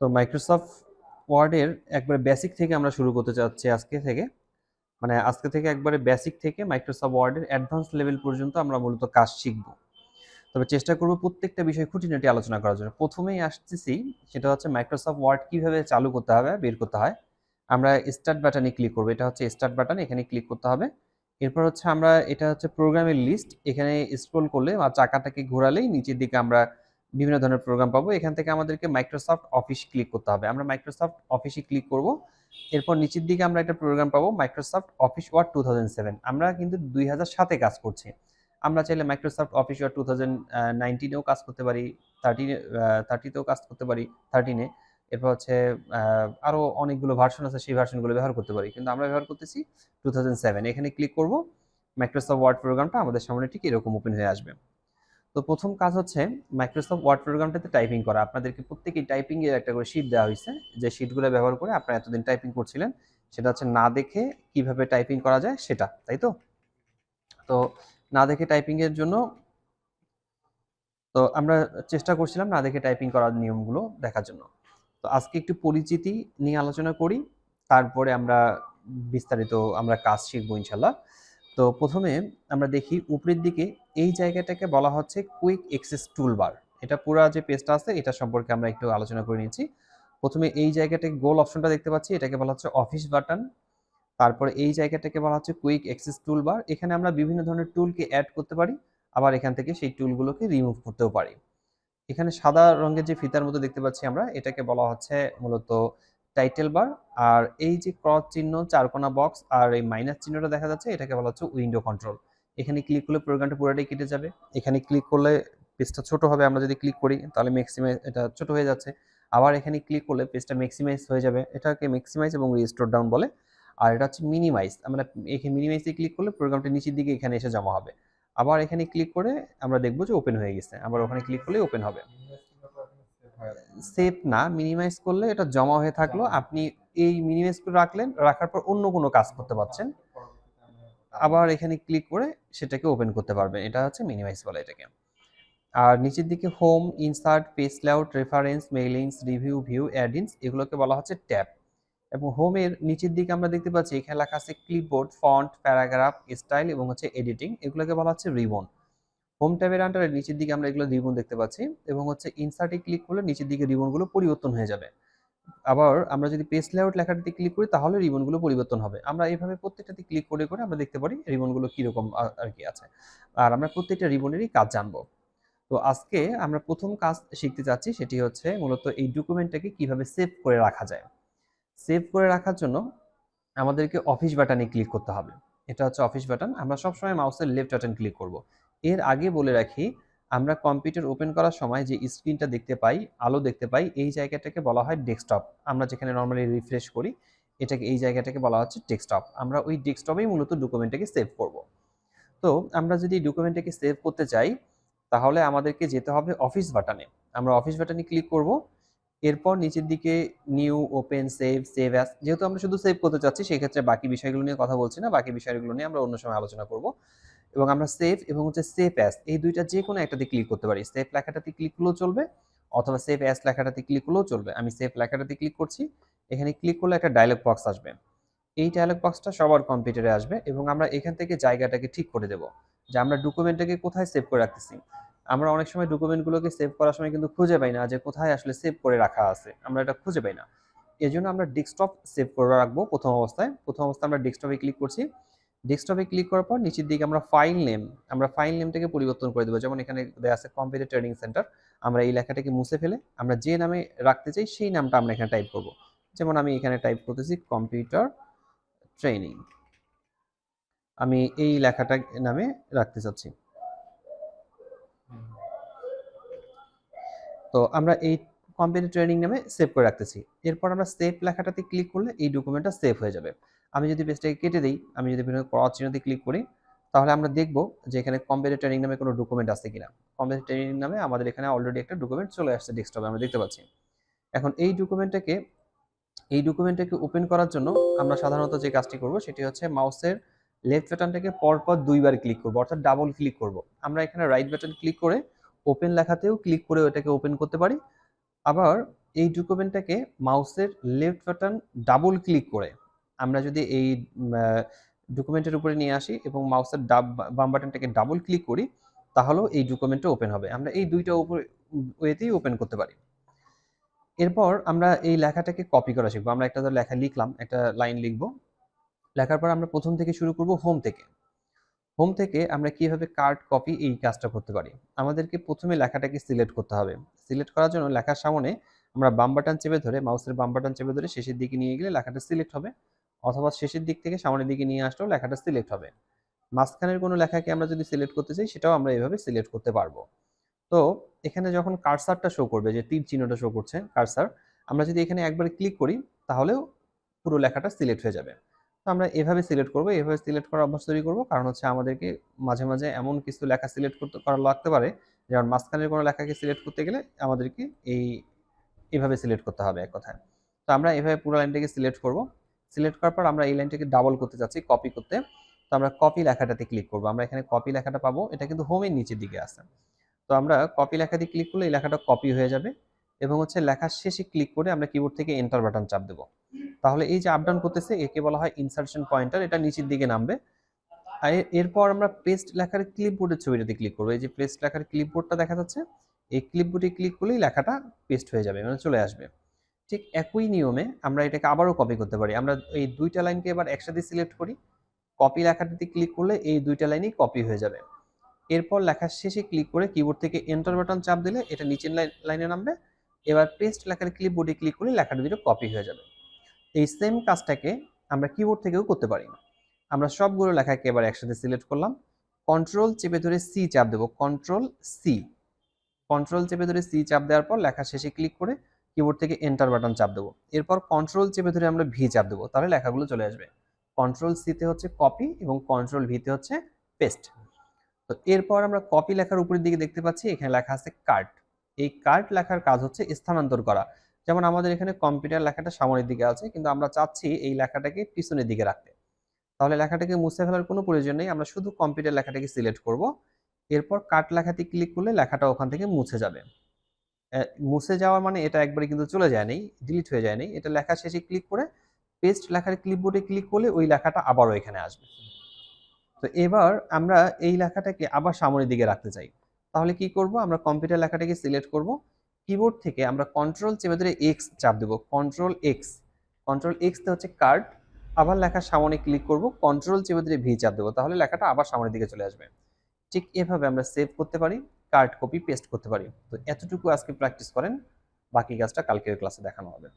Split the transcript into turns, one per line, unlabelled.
তো মাইক্রোসফট ওয়ার্ডের একবারে বেসিক থেকে আমরা শুরু করতে চাচ্ছি আজকে থেকে। মানে আজকে থেকে একবারে বেসিক থেকে মাইক্রোসফট ওয়ার্ডের অ্যাডভান্স লেভেল পর্যন্ত আমরা মূলত কাজ শিখব। তবে চেষ্টা করব প্রত্যেকটা বিষয় খুঁটিনাটি আলোচনা করার জন্য। প্রথমেই আসতেছি, সেটা হচ্ছে মাইক্রোসফট ওয়ার্ড কীভাবে চালু করতে হবে, বের করতে হয়। আমরা স্টার্ট বাটনে ক্লিক করব। এটা হচ্ছে স্টার্ট বাটন এখানে ক্লিক করতে হবে। এরপর হচ্ছে আমরা, এটা হচ্ছে প্রোগ্রামের লিস্ট এখানে স্ক্রল করলে বা চাকাটাকে ঘোরালেই নিচের দিকে আমরা বিভিন্ন ধরনের প্রোগ্রাম পাবো। এখান থেকে আমাদেরকে মাইক্রোসফট অফিস ক্লিক করতে হবে। আমরা মাইক্রোসফট অফিসে ক্লিক করব। এরপর নিচের দিকে আমরা একটা প্রোগ্রাম পাবো মাইক্রোসফট অফিস ওয়ার্ড টু আমরা কিন্তু দুই হাজার সাতে কাজ করছি। আমরা চাইলে Microsoft Office Word two thousand নাইনটিনেও কাজ করতে পারি থার্টিনে থার্টিতেও কাজ করতে পারি থার্টিনে এরপর হচ্ছে আরও অনেকগুলো ভার্সন আছে, সেই ভার্সনগুলো ব্যবহার করতে পারি। কিন্তু আমরা ব্যবহার করতেছি টু এখানে ক্লিক করব। মাইক্রোসফট ওয়ার্ড প্রোগ্রামটা আমাদের সামনে ঠিক এরকম ওপেন হয়ে আসবে। তো প্রথম কাজ হচ্ছে মাইক্রোসফট ওয়ার্ড প্রোগ্রামটাতে টাইপিং করা। আপনাদেরকে প্রত্যেকেই টাইপিং এর একটা করে শিট দেওয়া হয়েছে। যে শিটগুলো ব্যবহার করে আপনারা এতদিন টাইপিং করছিলেন, সেটা হচ্ছে না দেখে কীভাবে টাইপিং করা যায় সেটা, তাই তো? তো না দেখে টাইপিং এর জন্য তো আমরা চেষ্টা করছিলাম না দেখে টাইপিং করার নিয়মগুলো দেখার জন্য। তো আজকে একটু পরিচিতি নিয়ে আলোচনা করি, তারপরে আমরা বিস্তারিত আমরা কাজ শিখব ইনশাল্লাহ তো প্রথমে আমরা দেখি উপরের দিকে এই জায়গাটাকে বলা হচ্ছে কুইক এক্সেস টুলবার এটা পুরো যে পেজটা আছে, এটা সম্পর্কে আমরা একটু আলোচনা করে নিচ্ছি। প্রথমে এই জায়গাটাকে গোল অপশনটা দেখতে পাচ্ছি, এটাকে বলা হচ্ছে অফিস বাটন তারপরে এই জায়গাটাকে বলা হচ্ছে কুইক এক্সেস টুলবার এখানে আমরা বিভিন্ন ধরনের টুলকে অ্যাড করতে পারি, আবার এখান থেকে সেই টুলগুলোকে রিমুভ করতেও পারি। এখানে সাদা রঙের যে ফিতার মতো দেখতে পাচ্ছি আমরা, এটাকে বলা হচ্ছে মূলত টাইটেল বার আর এই যে ক্রস চিহ্ন, চারকোনা বক্স আর এই মাইনাস চিহ্নটা দেখা যাচ্ছে, এটাকে বলা হচ্ছে উইন্ডো কন্ট্রোল এখানে ক্লিক করলে প্রোগ্রামটা পুরোটাই কেটে যাবে। এখানে ক্লিক করলে পেজটা ছোট হবে, আমরা যদি ক্লিক করি, তাহলে ম্যাক্সিমাইজ এটা ছোট হয়ে যাচ্ছে। আবার এখানে ক্লিক করলে পেজটা ম্যাক্সিমাইজ হয়ে যাবে। এটাকে ম্যাক্সিমাইজ এবং রিস্টোর ডাউন বলে। আর এটা হচ্ছে মিনিমাইজ আমরা এখানে মিনিমাইজে ক্লিক করলে প্রোগ্রামটা নিচের দিকে এখানে এসে জমা হবে। আবার এখানে ক্লিক করে আমরা দেখব যে ওপেন হয়ে গেছে। আবার ওখানে ক্লিক করলে ওপেন হবে। সেভ না মিনিমাইজ করলে এটা জমা হয়ে থাকল। আপনি এই মিনিমাইজ করে রাখলেন, রাখার পর অন্য কোনো কাজ করতে পারছেন। আবার এখানে ক্লিক করে সেটাকে ওপেন করতে পারবেন এটা হচ্ছে মিনিমাইজ বলে এটাকে। আর নিচের দিকে home insert page layout reference mailings review view add ins এগুলোকে বলা হচ্ছে ট্যাব এবং হোমের নিচের দিকে আমরা দেখতে পাচ্ছি, এখানে লেখা আছে ক্লিপবোর্ড ফন্ট প্যারাগ্রাফ স্টাইল এবং হচ্ছে এডিটিং এগুলোকে বলা হচ্ছে রিবন হোম ট্যাবের আন্ডারে নিচের দিকে আমরা এগুলো রিবন দেখতে পাচ্ছি এবং হচ্ছে ইনসার্টে ক্লিক করলে নিচের দিকে রিবনগুলো পরিবর্তন হয়ে যাবে। আবার আমরা যদি পেজ লেআউট লেখাটাতে ক্লিক করি, তাহলে রিবনগুলো পরিবর্তন হবে। আমরা এইভাবে প্রত্যেকটাতে ক্লিক করে করে আমরা দেখতে পারি রিবনগুলো কীরকম আর কি আছে। আর আমরা প্রত্যেকটা রিবনেরই কাজ জানব। তো আজকে আমরা প্রথম কাজ শিখতে চাচ্ছি সেটি হচ্ছে মূলত এই ডকুমেন্টটাকে কীভাবে সেভ করে রাখা যায়। সেভ করে রাখার জন্য আমাদেরকে অফিস বাটনে ক্লিক করতে হবে। এটা হচ্ছে অফিস বাটন আমরা সবসময় মাউসের লেফট বাটন ক্লিক করব। এর আগে বলে রাখি আমরা কম্পিউটার ওপেন করার সময় যে স্ক্রিনটা দেখতে পাই, আলো দেখতে পাই, এই জায়গাটাকে বলা হয় ডেস্কটপ। আমরা যেখানে নর্মালি রিফ্রেশ করি, এটাকে এই জায়গাটাকে বলা হচ্ছে ডেস্কটপ। আমরা ওই ডেস্কটপেই মূলত ডকুমেন্টটাকে সেভ করব। তো আমরা যদি ডকুমেন্টটাকে সেভ করতে চাই, তাহলে আমাদেরকে যেতে হবে অফিস বাটনে আমরা অফিস বাটনে ক্লিক করব। এরপর নিচের দিকে new open save save as যেহেতু আমরা শুধু সেভ করতে চাচ্ছি, সেক্ষেত্রে বাকি বিষয়গুলো নিয়ে কথা বলছি না, বাকি বিষয়গুলো নিয়ে আমরা অন্য সময় আলোচনা করব। এবং আমরা সেভ এবং হচ্ছে সেভ অ্যাস এই দুইটা যে কোনো একটাতে ক্লিক করতে পারি। সেভ লেখাটাতে ক্লিক করলেও চলবে অথবা সেভ অ্যাস লেখাটাতে ক্লিক করলেও চলবে। আমি সেভ লেখাটাতে ক্লিক করছি, এখানে ক্লিক করলে একটা ডায়লগ বক্স আসবে। এই ডায়লগ বক্সটা সবার কম্পিউটারে আসবে এবং আমরা এখান থেকে জায়গাটাকে ঠিক করে দেব যে আমরা ডকুমেন্টটাকে কোথায় সেভ করে রাখতেছি। আমরা অনেক সময় ডকুমেন্টগুলোকে সেভ করার সময় কিন্তু খুঁজে পাই না যে কোথায় আসলে সেভ করে রাখা আছে। আমরা এটা খুঁজে পাই না। এই জন্য আমরা ডেস্কটপ সেভ করে রাখব প্রথম অবস্থায়। প্রথম অবস্থায় আমরা ডেস্কটপে ক্লিক করছি। ডেস্কটপে ক্লিক করার পর নিচের দিকে আমরা ফাইল নেম আমরা ফাইল নেমটাকে পরিবর্তন করে দেবো। যেমন এখানে দেওয়া আছে কম্পিউটার ট্রেনিং সেন্টার আমরা এই লেখাটাকে মুছে ফেলে, আমরা যে নামে রাখতে চাই সেই নামটা আমরা এখানে টাইপ করব। যেমন আমি এখানে টাইপ করতেছি কম্পিউটার ট্রেনিং আমি এই লেখাটা নামে রাখতে চাচ্ছি। তো আমরা এই কম্পিউটার ট্রেনিং নামে সেভ করে রাখতেছি। এরপর আমরা সেভ লেখাটাতে ক্লিক করলে এই ডকুমেন্টটা সেভ হয়ে যাবে। আমি যদি পেজটাকে কেটে দিই, আমি যদি বিভিন্ন চিহ্নতে ক্লিক করি, তাহলে আমরা দেখব যে এখানে কম্পিউটার ট্রেনিং নামে কোনো ডকুমেন্ট আছে কিনা। কম্পিউটার ট্রেনিং নামে আমাদের এখানে অলরেডি একটা ডকুমেন্ট চলে আসছে ডেস্কটপে আমরা দেখতে পাচ্ছি। এখন এই ডকুমেন্টটাকে এই ডকুমেন্টটাকে ওপেন করার জন্য আমরা সাধারণত যে কাজটি করব, সেটি হচ্ছে মাউসের লেফট বাটনটাকে পরপর দুইবার ক্লিক করব, অর্থাৎ ডাবল ক্লিক করব। আমরা এখানে রাইট বাটন ক্লিক করে ওপেন লেখাতেও ক্লিক করে ওটাকে ওপেন করতে পারি। আবার এই ডকুমেন্টটাকে মাউসের লেফট বাটন ডাবল ক্লিক করে আমরা যদি এই ডকুমেন্টের উপরে নিয়ে আসি এবং মাউসের ডাব, বাম বাটনটাকে ডাবল ক্লিক করি, তাহলেও এই ডকুমেন্টটা ওপেন হবে। আমরা এই দুইটা উপরে ওয়েতেই ওপেন করতে পারি। এরপর আমরা এই লেখাটাকে কপি করা শিখব। আমরা একটা ধর লেখা লিখলাম, একটা লাইন লিখব। লেখার পর আমরা প্রথম থেকে শুরু করব হোম থেকে। হোম থেকে আমরা কীভাবে কার্ড কপি এই কাজটা করতে পারি? আমাদেরকে প্রথমে লেখাটাকে সিলেক্ট করতে হবে। সিলেক্ট করার জন্য লেখার সামনে আমরা বাম বাটন চেপে ধরে মাউসের বাম বাটন চেপে ধরে শেষের দিকে নিয়ে গেলে লেখাটা সিলেক্ট হবে। অথবা শেষের দিক থেকে সামনের দিকে নিয়ে আসলেও লেখাটা সিলেক্ট হবে। মাঝখানের কোনো লেখাকে আমরা যদি সিলেক্ট করতে চাই, সেটাও আমরা এভাবে সিলেক্ট করতে পারব। তো এখানে যখন কার্সারটা শো করবে, যে তীর চিহ্নটা শো করছে কার্সার আমরা যদি এখানে একবার ক্লিক করি, তাহলেও পুরো লেখাটা সিলেক্ট হয়ে যাবে। তো আমরা এভাবে সিলেক্ট করব, এভাবে সিলেক্ট করার অভ্যাস তৈরি করব। কারণ হচ্ছে আমাদেরকে মাঝে মাঝে এমন কিছু লেখা সিলেক্ট করতে, করা লাগতে পারে। যেমন মাঝখানের কোনো লেখাকে সিলেক্ট করতে গেলে আমাদেরকে এই, এভাবে সিলেক্ট করতে হবে এক কথায়। তো আমরা এভাবে পুরো লাইনটাকে সিলেক্ট করব। সিলেক্ট করার পর আমরা এই লাইনটাকে ডাবল করতে চাচ্ছি কপি করতে। তো আমরা কপি লেখাটাতে ক্লিক করব। আমরা এখানে কপি লেখাটা পাবো। এটা কিন্তু হোমের নিচের দিকে আছে। তো আমরা কপি লেখাতে ক্লিক করলে এই লেখাটা কপি হয়ে যাবে। এবং হচ্ছে লেখার শেষে ক্লিক করে আমরা কিবোর্ড থেকে এন্টার বাটন চাপ দেবো। তাহলে এই যে আপডাউন করতেছে, একে বলা হয় ইনসার্শন পয়েন্টার এটা নিচের দিকে নামবে। এরপর আমরা পেস্ট লেখার ক্লিপবোর্ডের ছবিটাতে ক্লিক করব। এই যে পেস্ট লেখার ক্লিপবোর্ডটা দেখা যাচ্ছে, এই ক্লিপবোর্ডে ক্লিক করলেই লেখাটা পেস্ট হয়ে যাবে মানে চলে আসবে। ঠিক একই নিয়মে আমরা এটাকে আবারও কপি করতে পারি। আমরা এই দুইটা লাইনকে এবার একসাথে সিলেক্ট করি। কপি লেখাটাতে ক্লিক করলে এই দুইটা লাইনই কপি হয়ে যাবে। এরপর লেখার শেষে ক্লিক করে কিবোর্ড থেকে এন্টার বাটন চাপ দিলে এটা নিচের লাইনে নামবে। এবার পেস্ট লেখার ক্লিপবোর্ডে ক্লিক করলে লেখাটা দুটো কপি হয়ে যাবে। এই সেম কাজটাকে আমরা কিবোর্ড থেকেও করতে পারি না। আমরা সবগুলো লেখাকে এবার একসাথে সিলেক্ট করলাম। কন্ট্রোল চেপে ধরে সি চাপ দেবো। কন্ট্রোল সি কন্ট্রোল চেপে ধরে সি চাপ দেওয়ার পর লেখা শেষে ক্লিক করে কিবোর্ড থেকে এন্টার বাটন চাপ দেবো। এরপর কন্ট্রোল চেপে ধরে আমরা ভি চাপ দেবো। তাহলে লেখাগুলো চলে আসবে। কন্ট্রোল সিতে হচ্ছে কপি এবং কন্ট্রোল ভিতে হচ্ছে পেস্ট তো এরপর আমরা কপি লেখার উপরের দিকে দেখতে পাচ্ছি, এখানে লেখা আছে কার্ট এই কার্ট লেখার কাজ হচ্ছে স্থানান্তর করা। যেমন আমাদের এখানে কম্পিউটার লেখাটা সামনের দিকে আছে, কিন্তু আমরা চাচ্ছি এই লেখাটাকে পিছনের দিকে রাখতে। তাহলে লেখাটাকে মুছে ফেলার কোনো প্রয়োজন নেই, আমরা শুধু কম্পিউটার লেখাটাকে সিলেক্ট করব। এরপর কাট লেখাতে ক্লিক করলে লেখাটা ওখান থেকে মুছে যাবে। মুছে যাওয়ার মানে এটা একবারে কিন্তু চলে যায় নেই ডিলিট হয়ে যায় নেই। এটা লেখা শেষে ক্লিক করে পেস্ট লেখার ক্লিপবোর্ডে ক্লিক করলে ওই লেখাটা আবারও এখানে আসবে। তো এবার আমরা এই লেখাটাকে আবার সামনের দিকে রাখতে চাই। তাহলে কি করব? আমরা কম্পিউটার লেখাটাকে সিলেক্ট করব। কিবোর্ড থেকে আমরা কন্ট্রোল চেপে ধরে এক্স চাপ দেবো। কন্ট্রোল এক্স কন্ট্রোল এক্স হচ্ছে কার্ড আবার লেখার সামনে ক্লিক করব। কন্ট্রোল চেপে ধরে ভি চাপ দেবো। তাহলে লেখাটা আবার সামনের দিকে চলে আসবে। ঠিক এভাবে আমরা সেভ করতে পারি কার্ড কপি পেস্ট করতে পারি। তো এতটুকু আজকে প্র্যাকটিস করেন। বাকি কাজটা কালকের ক্লাসে দেখানো হবে।